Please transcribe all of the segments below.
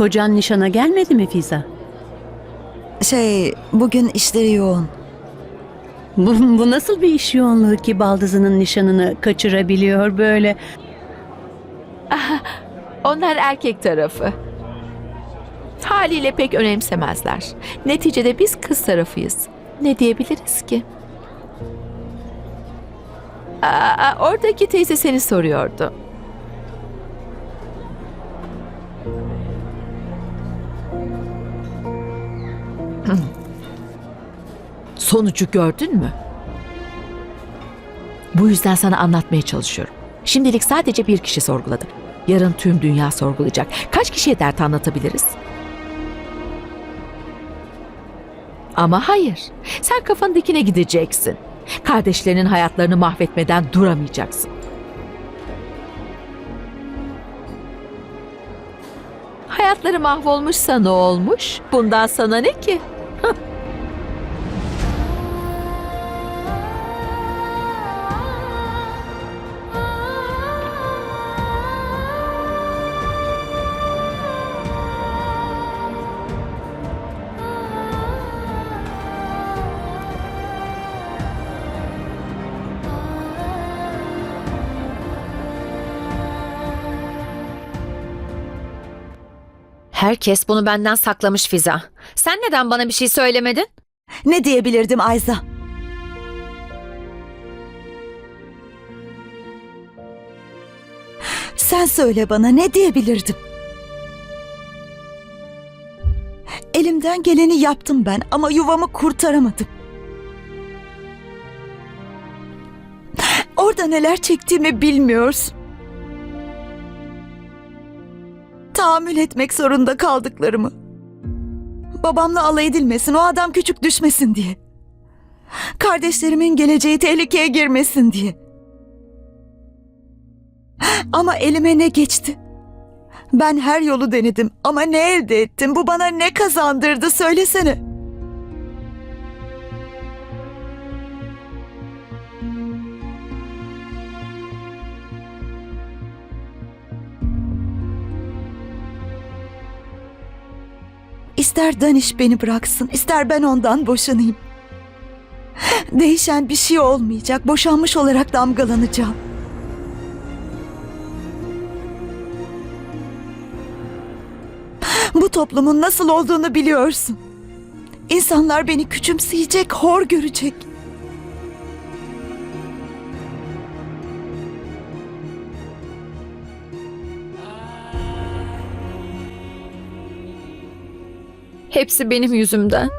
kocan nişana gelmedi mi Fiza? Şey, bugün işleri yoğun. Bu, bu nasıl bir iş yoğunluğu ki baldızının nişanını kaçırabiliyor böyle? Onlar erkek tarafı. Haliyle pek önemsemezler. Neticede biz kız tarafıyız. Ne diyebiliriz ki? Aa, oradaki teyze seni soruyordu. Sonucu gördün mü? Bu yüzden sana anlatmaya çalışıyorum. Şimdilik sadece bir kişi sorguladı. Yarın tüm dünya sorgulayacak. Kaç kişiye dert anlatabiliriz? Ama hayır. Sen kafanın dikine gideceksin. Kardeşlerinin hayatlarını mahvetmeden duramayacaksın. Hayatları mahvolmuşsa ne olmuş? Bundan sana ne ki? Herkes bunu benden saklamış Fiza. Sen neden bana bir şey söylemedin? Ne diyebilirdim Ayza? Sen söyle bana ne diyebilirdim? Elimden geleni yaptım ben ama yuvamı kurtaramadım. Orada neler çektiğimi bilmiyorsun. Tahammül etmek zorunda kaldıklarımı. Babamla alay edilmesin, o adam küçük düşmesin diye. Kardeşlerimin geleceği tehlikeye girmesin diye. Ama elime ne geçti? Ben her yolu denedim ama ne elde ettim? Bu bana ne kazandırdı söylesene. İster Daniş beni bıraksın, ister ben ondan boşanayım. Değişen bir şey olmayacak. Boşanmış olarak damgalanacağım. Bu toplumun nasıl olduğunu biliyorsun. İnsanlar beni küçümseyecek, hor görecek. Hepsi benim yüzümden.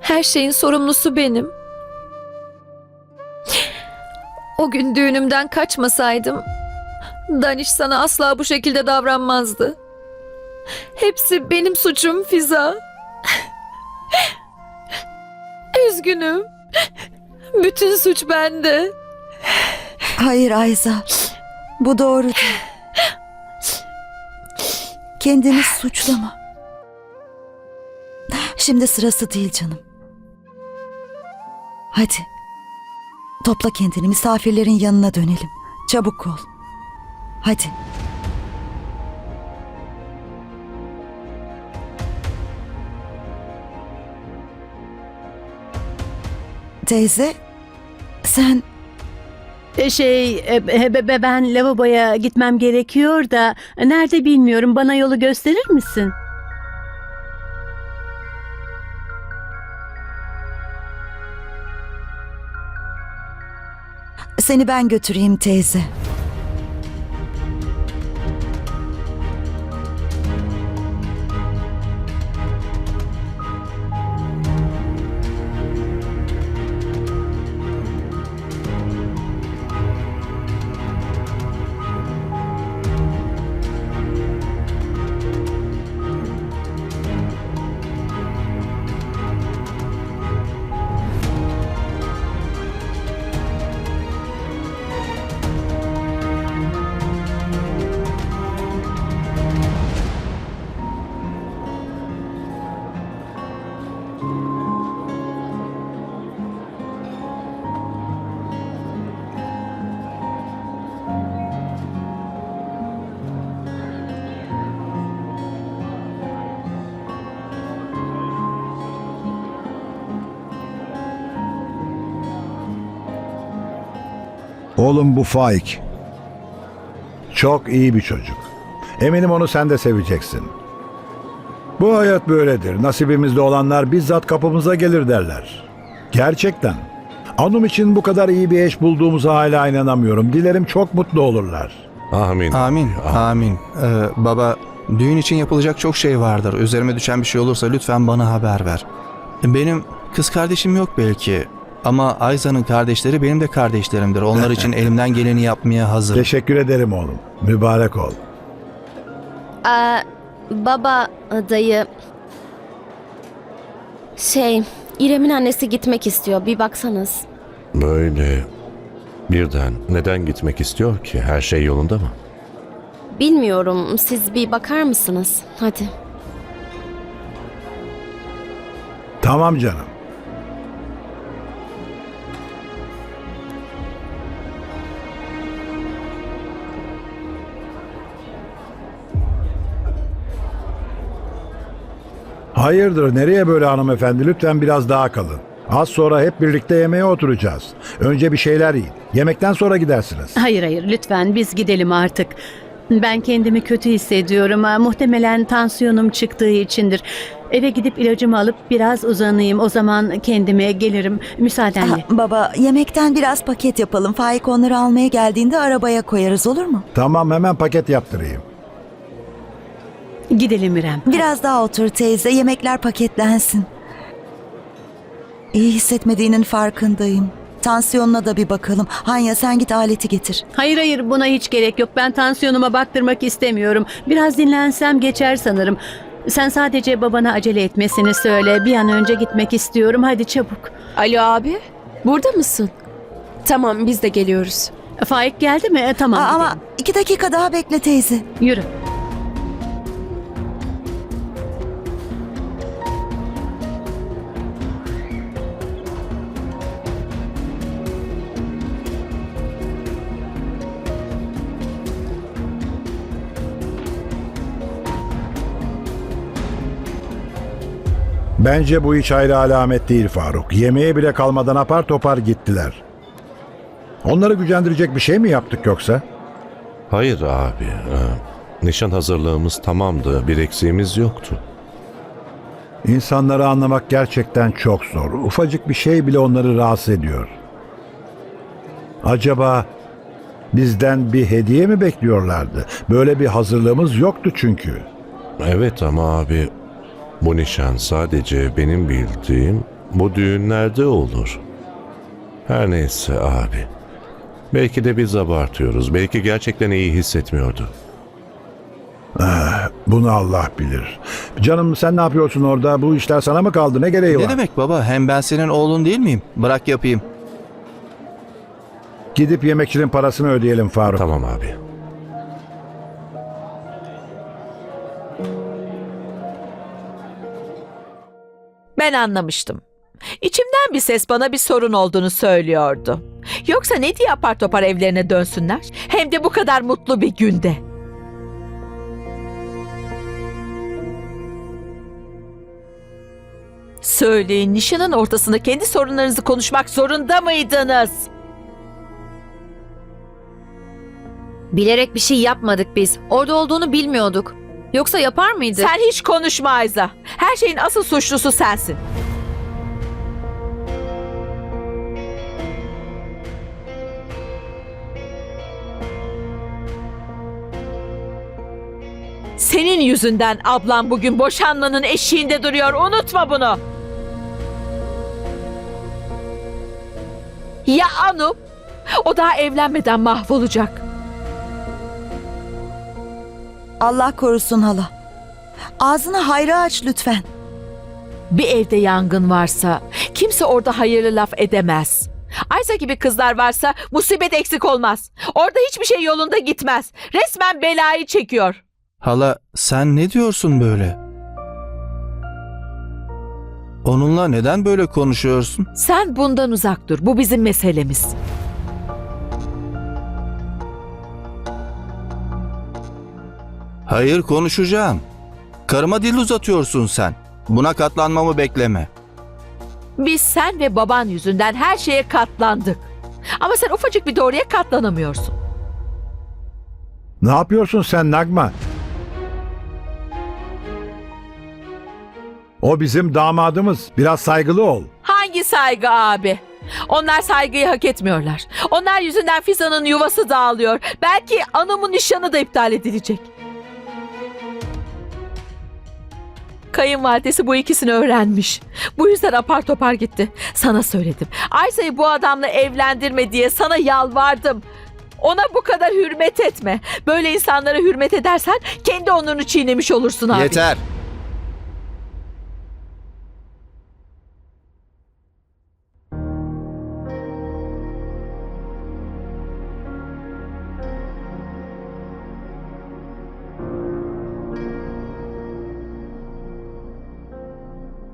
Her şeyin sorumlusu benim. O gün düğünümden kaçmasaydım Daniş sana asla bu şekilde davranmazdı. Hepsi benim suçum Fiza. Üzgünüm. Bütün suç bende. Hayır Ayza. Bu doğru değil. Kendini suçlama. Şimdi sırası değil canım. Hadi. Topla kendini misafirlerin yanına dönelim. Çabuk ol. Hadi. Teyze, sen Şey, e, e, be- be- ben lavaboya gitmem gerekiyor da e, nerede bilmiyorum. Bana yolu gösterir misin? seni ben götüreyim teyze. Oğlum bu Faik. Çok iyi bir çocuk. Eminim onu sen de seveceksin. Bu hayat böyledir. Nasibimizde olanlar bizzat kapımıza gelir derler. Gerçekten. Anum için bu kadar iyi bir eş bulduğumuza hala inanamıyorum. Dilerim çok mutlu olurlar. Amin. Amin, amin. Ee, baba, düğün için yapılacak çok şey vardır. Üzerime düşen bir şey olursa lütfen bana haber ver. Benim kız kardeşim yok belki. Ama Ayza'nın kardeşleri benim de kardeşlerimdir. Onlar için elimden geleni yapmaya hazırım. Teşekkür ederim oğlum. Mübarek ol. Aa, baba dayı şey İrem'in annesi gitmek istiyor bir baksanız. Böyle birden neden gitmek istiyor ki? Her şey yolunda mı? Bilmiyorum siz bir bakar mısınız? Hadi. Tamam canım. Hayırdır nereye böyle hanımefendi lütfen biraz daha kalın. Az sonra hep birlikte yemeğe oturacağız. Önce bir şeyler yiyin. Yemekten sonra gidersiniz. Hayır hayır lütfen biz gidelim artık. Ben kendimi kötü hissediyorum. Ha, Muhtemelen tansiyonum çıktığı içindir. Eve gidip ilacımı alıp biraz uzanayım. O zaman kendime gelirim. Müsaadenle. Aha, baba yemekten biraz paket yapalım. Faik onları almaya geldiğinde arabaya koyarız olur mu? Tamam hemen paket yaptırayım. Gidelim İrem. Biraz daha otur teyze yemekler paketlensin. İyi hissetmediğinin farkındayım. Tansiyonuna da bir bakalım. Hanya sen git aleti getir. Hayır hayır buna hiç gerek yok. Ben tansiyonuma baktırmak istemiyorum. Biraz dinlensem geçer sanırım. Sen sadece babana acele etmesini söyle. Bir an önce gitmek istiyorum. Hadi çabuk. Alo abi, burada mısın? Tamam, biz de geliyoruz. Faik geldi mi? E, tamam. Aa, ama gidelim. iki dakika daha bekle teyze. Yürü. Bence bu hiç hayra alamet değil Faruk. Yemeğe bile kalmadan apar topar gittiler. Onları gücendirecek bir şey mi yaptık yoksa? Hayır abi. e, Nişan hazırlığımız tamamdı. Bir eksiğimiz yoktu. İnsanları anlamak gerçekten çok zor. Ufacık bir şey bile onları rahatsız ediyor. Acaba bizden bir hediye mi bekliyorlardı? Böyle bir hazırlığımız yoktu çünkü. Evet ama abi bu nişan sadece benim bildiğim bu düğünlerde olur. Her neyse abi. Belki de biz abartıyoruz. Belki gerçekten iyi hissetmiyordu. Bunu Allah bilir. Canım sen ne yapıyorsun orada? Bu işler sana mı kaldı? Ne gereği Ne var? demek baba? Hem ben senin oğlun değil miyim? Bırak yapayım. Gidip yemekçinin parasını ödeyelim Faruk. Tamam abi. Ben anlamıştım. İçimden bir ses bana bir sorun olduğunu söylüyordu. Yoksa ne diye apar topar evlerine dönsünler? Hem de bu kadar mutlu bir günde. Söyleyin nişanın ortasında kendi sorunlarınızı konuşmak zorunda mıydınız? Bilerek bir şey yapmadık biz. Orada olduğunu bilmiyorduk. Yoksa yapar mıydık? Sen hiç konuşma Ayza. Her şeyin asıl suçlusu sensin. Senin yüzünden ablam bugün boşanmanın eşiğinde duruyor. Unutma bunu. Ya Anup? O daha evlenmeden mahvolacak. Allah korusun hala. Ağzını hayra aç lütfen. Bir evde yangın varsa kimse orada hayırlı laf edemez. Ayza gibi kızlar varsa musibet eksik olmaz. Orada hiçbir şey yolunda gitmez. Resmen belayı çekiyor. Hala sen ne diyorsun böyle? Onunla neden böyle konuşuyorsun? Sen bundan uzak dur. Bu bizim meselemiz. Hayır konuşacağım. Karıma dil uzatıyorsun sen. Buna katlanmamı bekleme. Biz sen ve baban yüzünden her şeye katlandık. Ama sen ufacık bir doğruya katlanamıyorsun. Ne yapıyorsun sen Nagma? O bizim damadımız. Biraz saygılı ol. Hangi saygı abi? Onlar saygıyı hak etmiyorlar. Onlar yüzünden Fizan'ın yuvası dağılıyor. Belki anamın nişanı da iptal edilecek. Kayınvalidesi bu ikisini öğrenmiş. Bu yüzden apar topar gitti. Sana söyledim. Aysa'yı bu adamla evlendirme diye sana yalvardım. Ona bu kadar hürmet etme. Böyle insanlara hürmet edersen kendi onurunu çiğnemiş olursun abi. Yeter.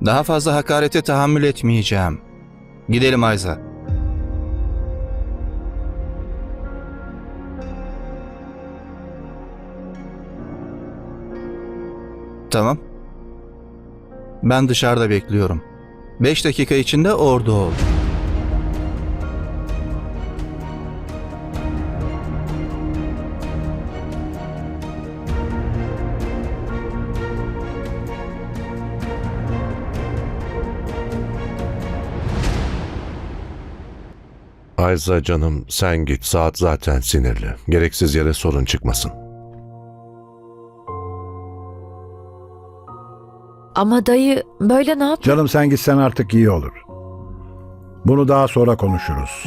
Daha fazla hakarete tahammül etmeyeceğim. Gidelim Ayza. Tamam. Ben dışarıda bekliyorum. Beş dakika içinde orada ol. Ayza canım sen git saat zaten sinirli. Gereksiz yere sorun çıkmasın. Ama dayı böyle ne yap? Canım sen gitsen artık iyi olur. Bunu daha sonra konuşuruz.